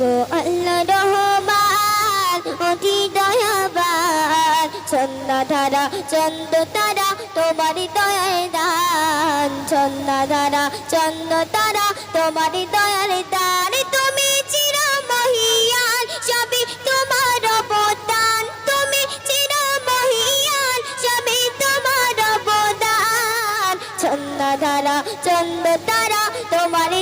গো আল্লাহ রহমান, অতি দয়াবান। চন্না ধারা, চন্দ তারা তোমারই দয়ায় দান। চন্না ধারা, চন্দ তারা তোমারই দয়ার দান। তুমি চির মহিয়ান সবই তোমার অবদান। তুমি চির মহিয়ান সবই তোমার অবদান। চন্না ধারা, চন্দ তারা তোমারই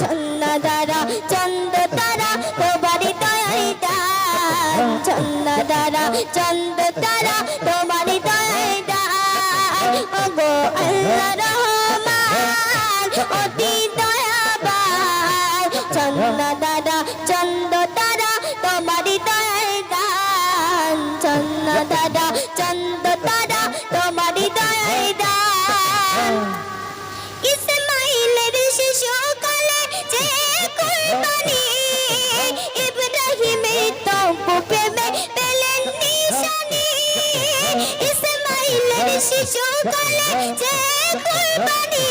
চন্না দ্বারা চন্দ তারা তোমারই দয়াই দান। চন্না দ্বারা চন্দ তারা তোমারই দয়াই দান। ওগো আল্লাহ রহমান, অতি যে কুরবানি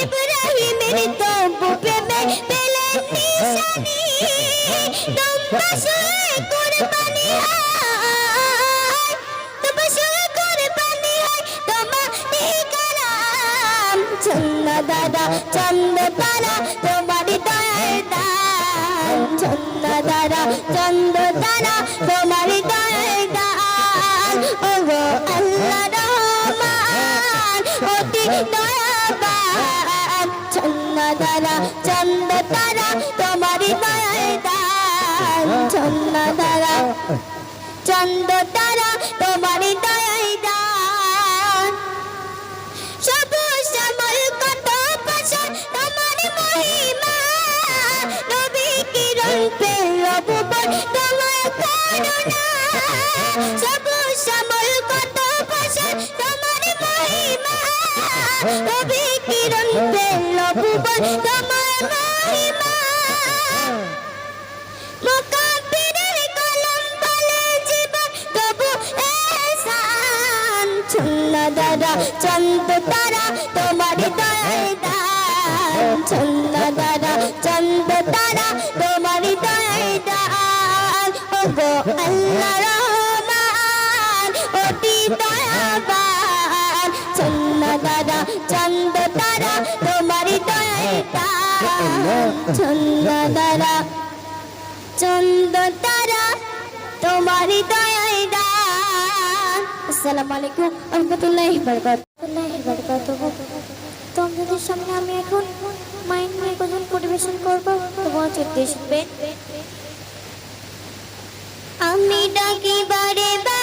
ইব্রাহিমের তব প্রেমে পেলেন নিশানি। দম্বাসে কুরবানি হয় দম্বাসে কুরবানি তোমারই কালাম চন্দ দাদা চন্দ তারা তোমারই দয়ার দান চন্দ দাদা চন্দ তারা তোমারই দয়াবান চন্দ দাদা চন্দ তারা তোমারই দয়ার দান চন্দ দাদা চন্দ তারা তোমারই দয়াই দান সবুজ শ্যামল কত পাশান তোমার মহিমা নবী কিরণ পেল দাদা চন্দ তারা তোমার দয়ায় দান। চন্ন দাদা চন্দ তারা তোমার দয়ায় দান। ও গো আল্লাহ রহমান অতি দয়াবান। চন্ন দাদা চন্দ তারা তোমার দয়ায় দান। দাদা তারা তোমারই দয়ায় দান। আসসালামু আলাইকুম রহমতুল্লাহি বারাকাতুহু। বারাকাতুহু। তোমাদের সামনে আমি এখন মাইন্ড নিয়ে গজল পরিবেশন করব। তোমার চিত্তে শুনবে আমি ডাকি বারে বার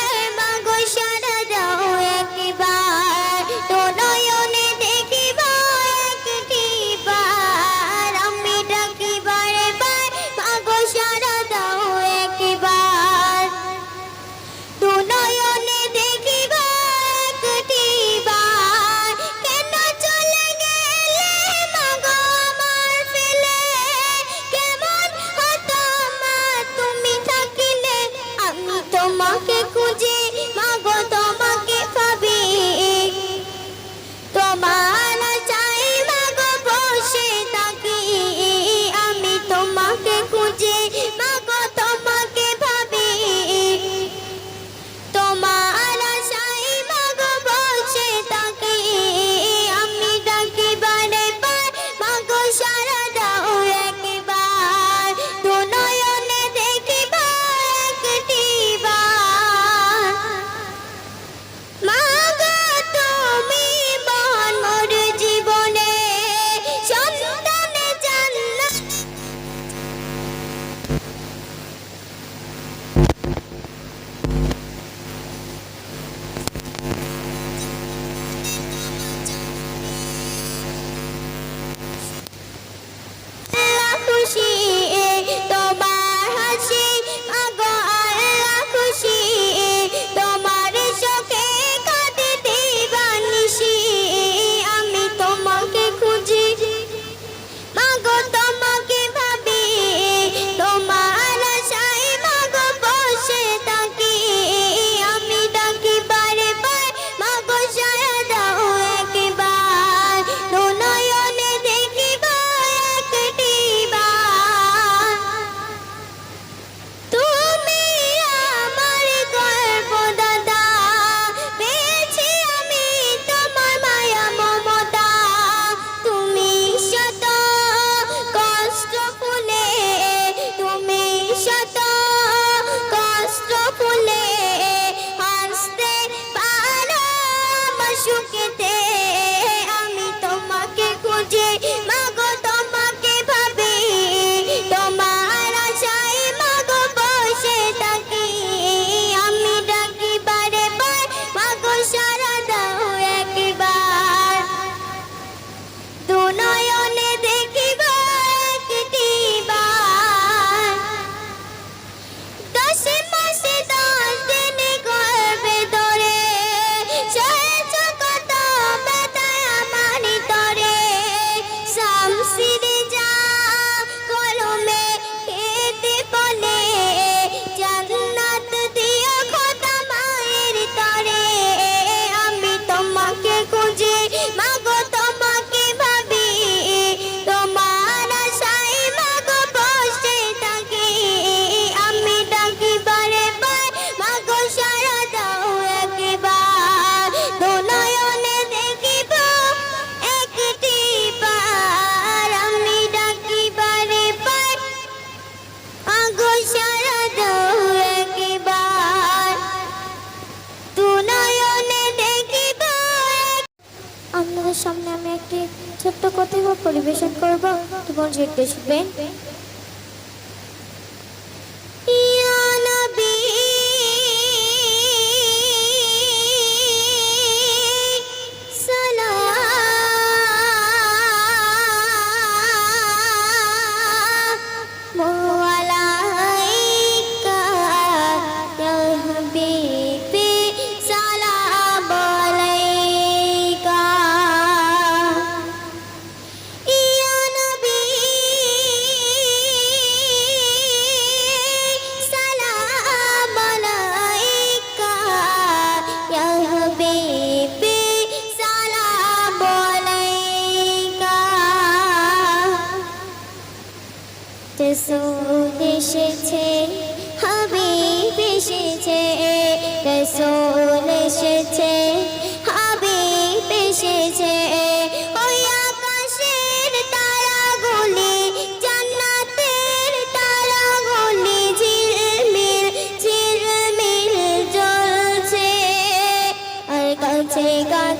সামনে আমি একটি ছোট্ট কথা পরিবেশন করব। তোমার জিজ্ঞেস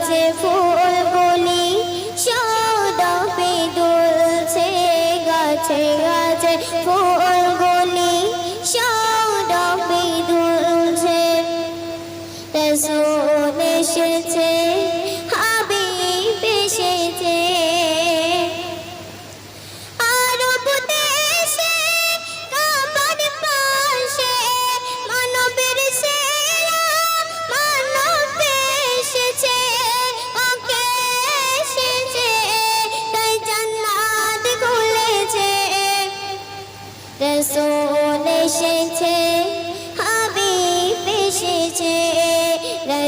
গেছে ফুল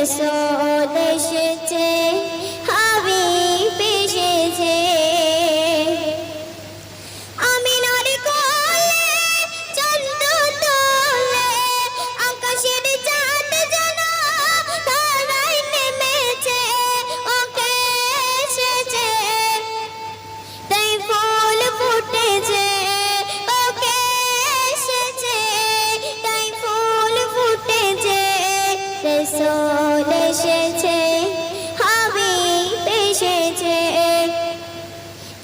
eso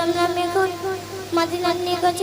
সামনে আমি এখন মাদিনার নিয়ে গেছি